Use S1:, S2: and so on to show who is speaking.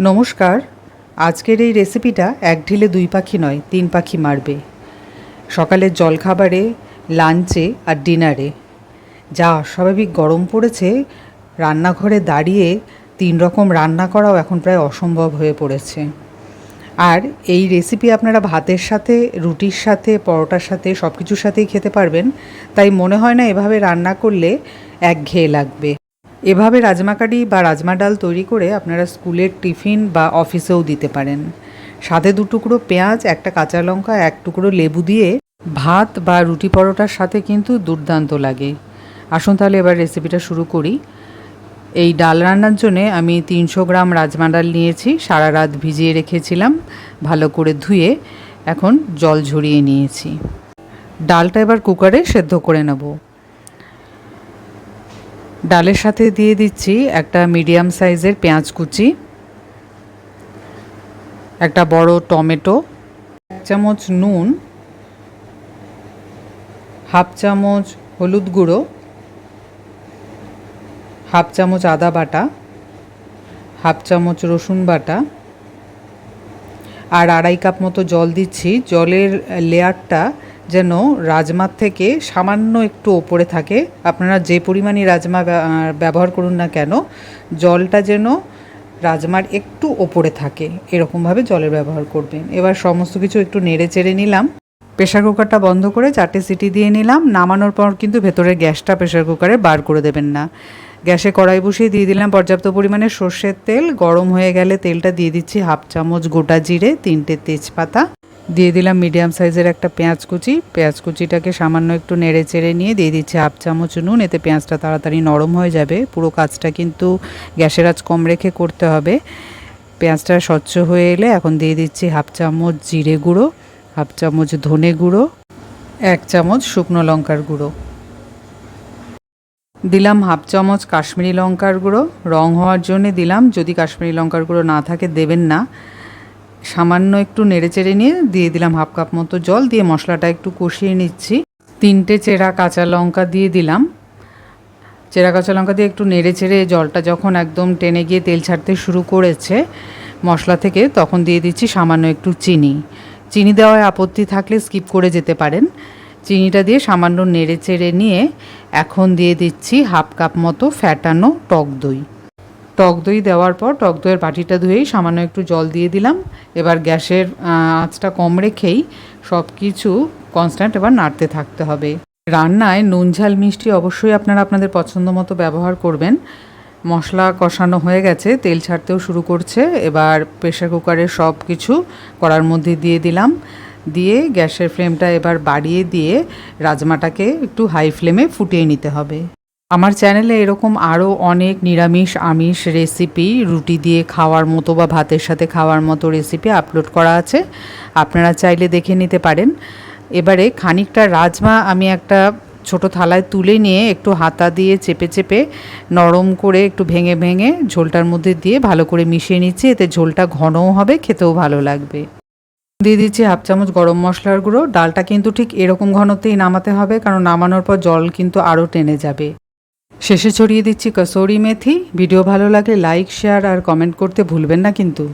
S1: নমস্কার। আজকের এই রেসিপিটা এক ঢিলে দুই পাখি নয়, তিন পাখি মারবে। সকালের জলখাবারে, লাঞ্চে আর ডিনারে। যা অস্বাভাবিক গরম পড়েছে, রান্নাঘরে দাঁড়িয়ে তিন রকম রান্না করাও এখন প্রায় অসম্ভব হয়ে পড়েছে। আর এই রেসিপি আপনারা ভাতের সাথে, রুটির সাথে, পরোটার সাথে সব কিছুর সাথেই খেতে পারবেন। তাই মনে হয় না এভাবে রান্না করলে একঘেয়ে লাগবে। এভাবে রাজমা কারি বা রাজমা ডাল তৈরি করে আপনারা স্কুলের টিফিন বা অফিসেও দিতে পারেন। সাথে দু টুকরো পেঁয়াজ, একটা কাঁচা লঙ্কা, এক টুকরো লেবু দিয়ে ভাত বা রুটি পরোটার সাথে কিন্তু দুর্দান্ত লাগে। আসুন তাহলে এবার রেসিপিটা শুরু করি। এই ডাল রান্নার জন্যে আমি তিনশো গ্রাম রাজমা ডাল নিয়েছি, সারা রাত ভিজিয়ে রেখেছিলাম, ভালো করে ধুয়ে এখন জল ঝরিয়ে নিয়েছি। ডালটা এবার কুকারে সেদ্ধ করে নেব। ডালের সাথে দিয়ে দিচ্ছি একটা মিডিয়াম সাইজের পেঁয়াজ কুচি, একটা বড় টমেটো, এক চামচ নুন, হাফ চামচ হলুদ গুঁড়ো, হাফ চামচ আদা বাটা, হাফ চামচ রসুন বাটা আর আড়াই কাপ মতো জল দিচ্ছি। জলের লেয়ারটা যেন রাজমার থেকে সামান্য একটু ওপরে থাকে। আপনারা যে পরিমাণে রাজমা ব্যবহার করুন না কেন, জলটা যেন রাজমার একটু ওপরে থাকে। এরকমভাবে জলের ব্যবহার করবেন। এবার সমস্ত কিছু একটু নেড়ে চেড়ে নিলাম। প্রেশার কুকারটা বন্ধ করে চারটে সিটি দিয়ে নিলাম। নামানোর পর কিন্তু ভেতরের গ্যাসটা প্রেশার কুকারে বার করে দেবেন না। গ্যাসে কড়াই বসিয়ে দিয়ে দিলাম পর্যাপ্ত পরিমাণে সর্ষের তেল। গরম হয়ে গেলে তেলটা দিয়ে দিচ্ছি হাফ চামচ গোটা জিরে, তিনটে তেজপাতা। দিয়ে দিলাম মিডিয়াম সাইজের একটা পেঁয়াজ কুচি। পেঁয়াজ কুচিটাকে সামান্য একটু নেড়ে চেড়ে নিয়ে দিয়ে দিচ্ছি হাফ চামচ নুন, এতে পেঁয়াজটা তাড়াতাড়ি নরম হয়ে যাবে। পুরো কাজটা কিন্তু গ্যাসের আজ কম রেখে করতে হবে। পেঁয়াজটা স্বচ্ছ হয়ে এলে এখন দিয়ে দিচ্ছি হাফ চামচ জিরে গুঁড়ো, হাফ চামচ ধনে গুঁড়ো, এক চামচ শুকনো লঙ্কার গুঁড়ো। দিলাম হাফ চামচ কাশ্মীরি লঙ্কার গুঁড়ো। রং হওয়ার জন্যে দিলাম, যদি কাশ্মীরি লঙ্কার গুঁড়ো না থাকে দেবেন না। সামান্য একটু নেড়েচেড়ে নিয়ে দিয়ে দিলাম হাফ কাপ মতো জল, দিয়ে মশলাটা একটু কষিয়ে নিচ্ছি। তিনটে চেরা কাঁচা লঙ্কা দিয়ে দিলাম। চেরা কাঁচা লঙ্কা দিয়ে একটু নেড়ে চেড়ে জলটা যখন একদম টেনে গিয়ে তেল ছাড়তে শুরু করেছে মশলা থেকে, তখন দিয়ে দিচ্ছি সামান্য একটু চিনি। চিনি দেওয়ায় আপত্তি থাকলে স্কিপ করে যেতে পারেন। চিনিটা দিয়ে সামান্য নেড়ে চেড়ে নিয়ে এখন দিয়ে দিচ্ছি হাফ কাপ মতো ফ্যাটানো টক দই। টক দই দেওয়ার পর টক দইয়ের বাটিটা ধুয়েই সামান্য একটু জল দিয়ে দিলাম। এবার গ্যাসের আঁচটা কম রেখেই সব কিছু কনস্ট্যান্ট এবার নাড়তে থাকতে হবে। রান্নায় নুন, ঝাল, মিষ্টি অবশ্যই আপনারা আপনাদের পছন্দ মতো ব্যবহার করবেন। মশলা কষানো হয়ে গেছে, তেল ছাড়তেও শুরু করছে। এবার প্রেশার কুকারে সব কিছু করার মধ্যে দিয়ে দিলাম। দিয়ে গ্যাসের ফ্লেমটা এবার বাড়িয়ে দিয়ে রাজমাটাকে একটু হাই ফ্লেমে ফুটিয়ে নিতে হবে। আমার চ্যানেলে এরকম আরও অনেক নিরামিষ, আমিষ রেসিপি রুটি দিয়ে খাওয়ার মতো বা ভাতের সাথে খাওয়ার মতো রেসিপি আপলোড করা আছে। আপনারা চাইলে দেখে নিতে পারেন। এবারে খানিকটা রাজমা আমি একটা ছোট থালায় তুলে নিয়ে একটু হাতা দিয়ে চেপে চেপে নরম করে একটু ভেঙে ভেঙে ঝোলটার মধ্যে দিয়ে ভালো করে মিশিয়ে নিচ্ছি। এতে ঝোলটা ঘনও হবে, খেতেও ভালো লাগবে। দিয়ে দিচ্ছি হাফ চামচ গরম মশলার গুঁড়ো। ডালটা কিন্তু ঠিক এরকম ঘনতেই নামাতে হবে, কারণ নামানোর পর জল কিন্তু আরও টেনে যাবে। শেষে ছড়িয়ে দিচ্ছি কসৌরি মেথি। ভিডিও ভালো লাগলে লাইক শেয়ার আর কমেন্ট করতে ভুলবেন না কিন্তু।